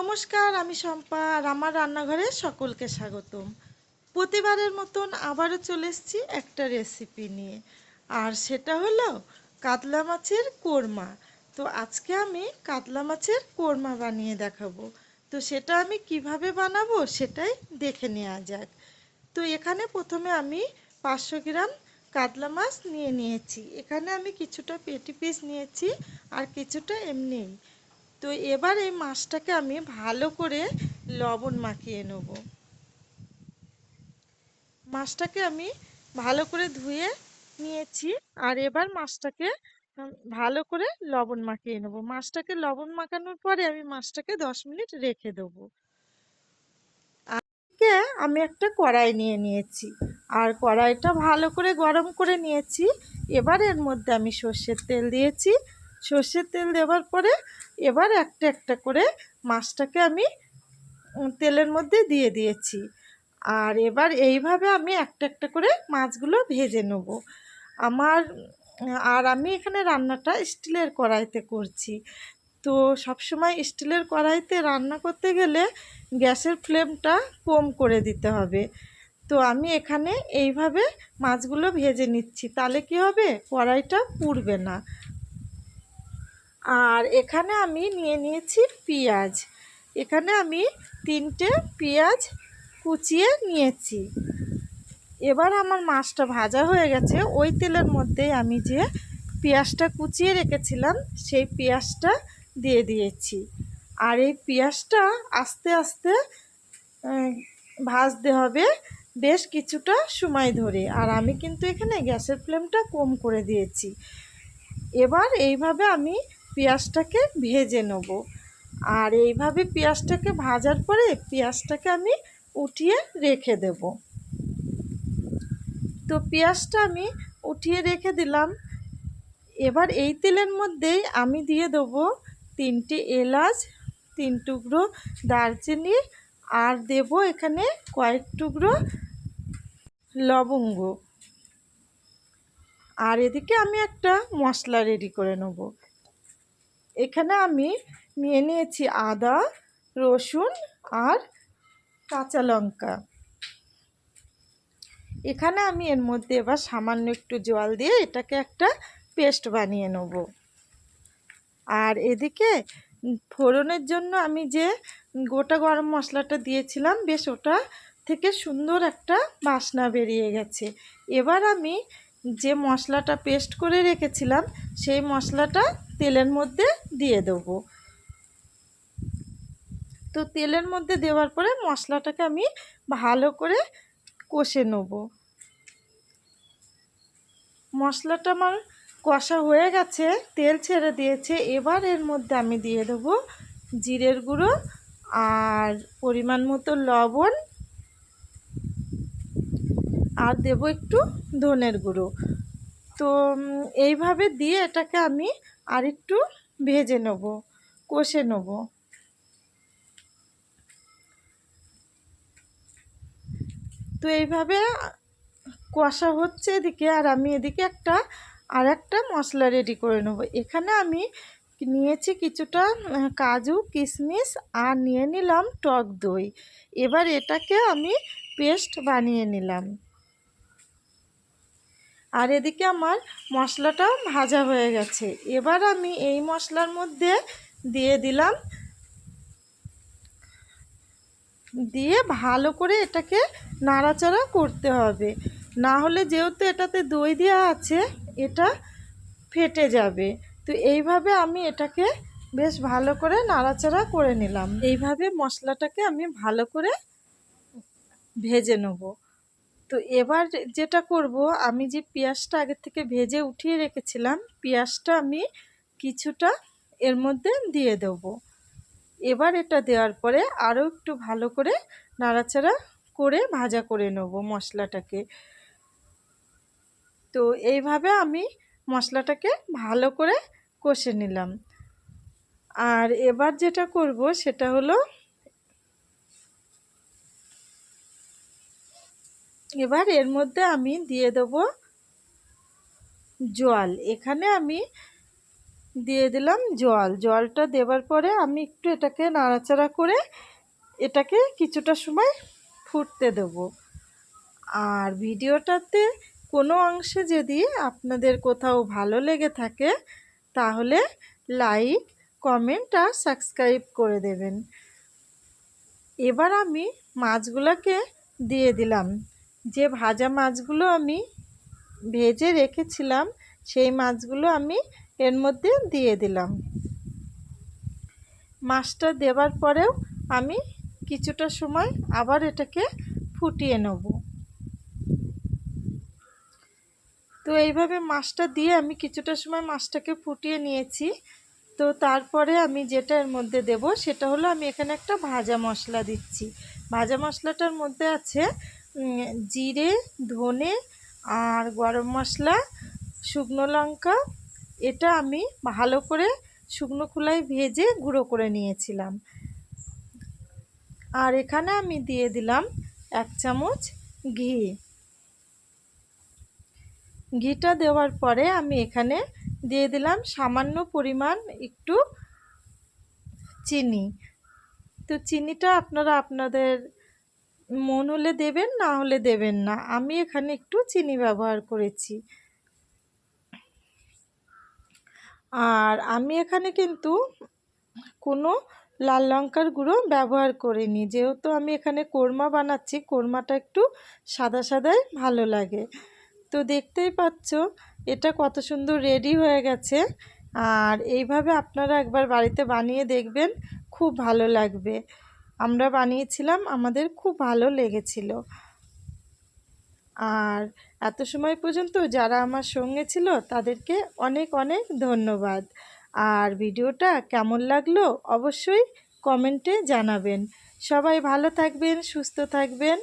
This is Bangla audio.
নমস্কার, আমি শম্পা আর আমার রান্নাঘরে সকলকে স্বাগতম। প্রতিবারের মতন আবারও চলে এসেছি একটা রেসিপি নিয়ে। আর সেটা হলো কাতলা মাছের কোরমা। তো আজকে আমি কাতলা মাছের কোরমা বানিয়ে দেখাবো। তো সেটা আমি কীভাবে বানাবো সেটাই দেখে নেওয়া যাক। তো এখানে প্রথমে আমি পাঁচশো গ্রাম কাতলা মাছ নিয়ে নিয়েছি। এখানে আমি কিছুটা পেটি পিস নিয়েছি আর কিছুটা এমনিই। তো এবার এই মাছটাকে আমি ভালো করে লবণ মাখিয়ে নেব। মাছটাকে আমি ভালো করে ধুয়ে নিয়েছি আর এবার মাছটাকে ভালো করে লবণ মাখিয়ে নেব। মাছটাকে লবণ মাখানোর পরে আমি মাছটাকে দশ মিনিট রেখে দেবো। আজকে আমি একটা কড়াই নিয়ে নিয়েছি আর কড়াইটা ভালো করে গরম করে নিয়েছি। এবার এর মধ্যে আমি সর্ষের তেল দিয়েছি সর্ষের তেল দেওয়ার পরে এবার একটা একটা করে মাছটাকে আমি তেলের মধ্যে দিয়ে দিয়েছি। আর এবার এইভাবে আমি একটা একটা করে মাছগুলো ভেজে নেব। আমার, আর আমি এখানে রান্নাটা স্টিলের কড়াইতে করছি। তো সবসময় স্টিলের কড়াইতে রান্না করতে গেলে গ্যাসের ফ্লেমটা কম করে দিতে হবে। তো আমি এখানে এইভাবে মাছগুলো ভেজে নিচ্ছি। তাহলে কি হবে? কড়াইটা পুড়বে না। আর এখানে আমি নিয়ে নিয়েছি পেঁয়াজ। এখানে আমি তিনটে পেঁয়াজ কুচিয়ে নিয়েছি। এবার আমার মাছটা ভাজা হয়ে গেছে। ওই তেলের মধ্যে আমি যে পেঁয়াজটা কুচিয়ে রেখেছিলাম, সেই পেঁয়াজটা দিয়ে দিয়েছি। আর এই পেঁয়াজটা আস্তে আস্তে ভাজতে হবে বেশ কিছুটা সময় ধরে। আর আমি কিন্তু এখানে গ্যাসের ফ্লেমটা কম করে দিয়েছি। এবার এইভাবে আমি পেঁয়াজটাকে ভেজে নেব। আর এইভাবে পেঁয়াজটাকে ভাজার পরে পেঁয়াজটাকে আমি উঠিয়ে রেখে দেব। তো পেঁয়াজটা আমি উঠিয়ে রেখে দিলাম। এবার এই তেলের মধ্যেই আমি দিয়ে দেবো তিনটে এলাচ, তিন টুকরো দারচিনি আর দেব এখানে কয়েক টুকরো লবঙ্গ। আর এদিকে আমি একটা মশলা রেডি করে নেব। এখানে আমি নিয়ে নিয়েছি আদা, রসুন আর কাঁচা লঙ্কা। এখানে আমি এর মধ্যে এবার সামান্য একটু জল দিয়ে এটাকে একটা পেস্ট বানিয়ে নেব। আর এদিকে ফোড়নের জন্য আমি যে গোটা গরম মশলাটা দিয়েছিলাম, বেশ ওটা থেকে সুন্দর একটা বাসনা বেরিয়ে গেছে। এবার আমি যে মশলাটা পেস্ট করে রেখেছিলাম, সেই মশলাটা তেলের মধ্যে দিয়ে দেবো। তো তেলের মধ্যে দেওয়ার পরে মশলাটাকে আমি ভালো করে কষে নেব। মশলাটা আমার কষা হয়ে গেছে, তেল ছেড়ে দিয়েছে। এবার এর মধ্যে আমি দিয়ে দেবো জিরের গুঁড়ো আর পরিমাণ মতো লবণ। আর দেব একটু ধনের গুঁড়ো। তো এইভাবে দিয়ে এটাকে আমি আর একটু ভেজে নেব, কষে নেব। তো এইভাবে কষা হচ্ছে এদিকে, আর আমি এদিকে একটা আর একটা মশলা রেডি করে নেব। এখানে আমি নিয়েছি কিছুটা কাজু, কিশমিশ, আর নিয়ে নিলাম টক দই। এবার এটাকে আমি পেস্ট বানিয়ে নিলাম। আর এদিকে আমার মশলাটা ভাজা হয়ে গেছে। এবার আমি এই মশলার মধ্যে দিয়ে দিলাম। দিয়ে ভালো করে এটাকে নাড়াচাড়া করতে হবে। না হলে যেহেতু এটাতে দই দেওয়া আছে, এটা ফেটে যাবে। তো এইভাবে আমি এটাকে বেশ ভালো করে নাড়াচাড়া করে নিলাম। এইভাবে মশলাটাকে আমি ভালো করে ভেজে নেব। তো এবার যেটা করব, আমি যে পেঁয়াজটা আগে থেকে ভেজে উঠিয়ে রেখেছিলাম, পেঁয়াজটা আমি কিছুটা এর মধ্যে দিয়ে দেব। এবার এটা দেওয়ার পরে আরও একটু ভালো করে নাড়াচাড়া করে ভাজা করে নেব মশলাটাকে। তো এইভাবে আমি মশলাটাকে ভালো করে কষে নিলাম। আর এবার যেটা করব, সেটা হলো এবার এর মধ্যে আমি দিয়ে দেব জল। এখানে আমি দিয়ে দিলাম জল। জলটা দেওয়ার পরে আমি একটু এটাকে নাড়াচাড়া করে এটাকে কিছুটা সময় ফুটতে দেবো। আর ভিডিওটাতে কোনো অংশে যদি আপনাদের কোথাও ভালো লেগে থাকে, তাহলে লাইক, কমেন্ট আর সাবস্ক্রাইব করে দেবেন। এবার আমি মাছগুলোকে দিয়ে দিলাম। যে ভাজা মাছগুলো আমি ভেজে রেখেছিলাম, সেই মাছগুলো আমি এর মধ্যে দিয়ে দিলাম। মাছটা দেওয়ার পরেও আমি কিছুটা সময় আবার এটাকে ফুটিয়ে নেব। তো এইভাবে মাছটা দিয়ে আমি কিছুটা সময় মাছটাকে ফুটিয়ে নিয়েছি। তো তারপরে আমি যেটা এর মধ্যে দেব, সেটা হলো আমি এখানে একটা ভাজা মশলা দিচ্ছি। ভাজা মশলাটার মধ্যে আছে জিরে, ধনে আর গরম মশলা, শুকনো লঙ্কা। এটা আমি ভালো করে শুকনো খোলায় ভেজে গুঁড়ো করে নিয়েছিলাম। আর এখানে আমি দিয়ে দিলাম এক চামচ ঘি। ঘিটা দেওয়ার পরে আমি এখানে দিয়ে দিলাম সামান্য পরিমাণ একটু চিনি। তো চিনিটা আপনারা আপনাদের মন হলে দেবেন, না হলে দেবেন না। আমি এখানে একটু চিনি ব্যবহার করেছি। আর আমি এখানে কিন্তু কোনো লাল লঙ্কার গুঁড়ো ব্যবহার করিনি। যেহেতু আমি এখানে কোরমা বানাচ্ছি, কোরমাটা একটু সাদা সাদাই ভালো লাগে। তো দেখতেই পাচ্ছ, এটা কত সুন্দর রেডি হয়ে গেছে। আর এইভাবে আপনারা একবার বাড়িতে বানিয়ে দেখবেন, খুব ভালো লাগবে। আমরা বানিয়েছিলাম, আমাদের খুব ভালো লেগেছিল। আর এত সময় পর্যন্ত যারা আমার সঙ্গে ছিল, তাদেরকে অনেক অনেক ধন্যবাদ। আর ভিডিওটা কেমন লাগল অবশ্যই কমেন্টে জানাবেন। সবাই ভালো থাকবেন, সুস্থ থাকবেন।